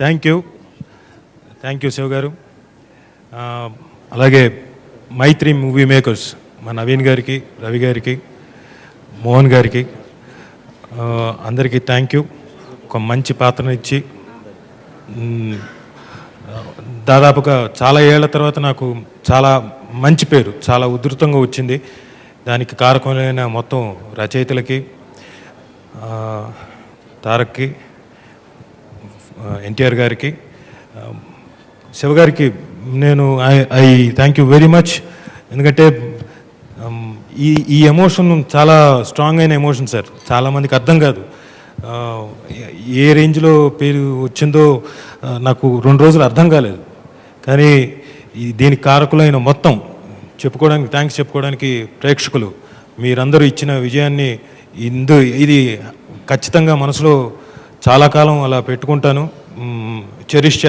Thank you thank you Shiva గారు అలాగే మైత్రి movie makers మా నవీన్ గారికి రవి గారికి మోహన్ గారికి uh, అందరికీ థ్యాంక్ యూ ఒక మంచి పాత్రనిచ్చి దాదాపుగా చాలా ఏళ్ళ తర్వాత నాకు చాలా మంచి పేరు చాలా ఉధృతంగా వచ్చింది. దానికి కారకమైన మొత్తం రచయితలకి తారక్కి ఎన్టీఆర్ గారికి శివ గారికి నేను I I thank you very much ఎందుకంటే ఈ ఈ ఎమోషన్ చాలా స్ట్రాంగ్ అయిన ఎమోషన్ సార్ చాలామందికి అర్థం కాదు. ఏ రేంజ్లో పేరు వచ్చిందో నాకు రెండు రోజులు అర్థం కాలేదు. కానీ దీనికి కారకులైన మొత్తం చెప్పుకోవడానికి థ్యాంక్స్ చెప్పుకోవడానికి ప్రేక్షకులు మీరందరూ ఇచ్చిన విజయాన్ని ఇందు ఇది ఖచ్చితంగా మనసులో చాలా కాలం అలా పెట్టుకుంటాను. చెరిష్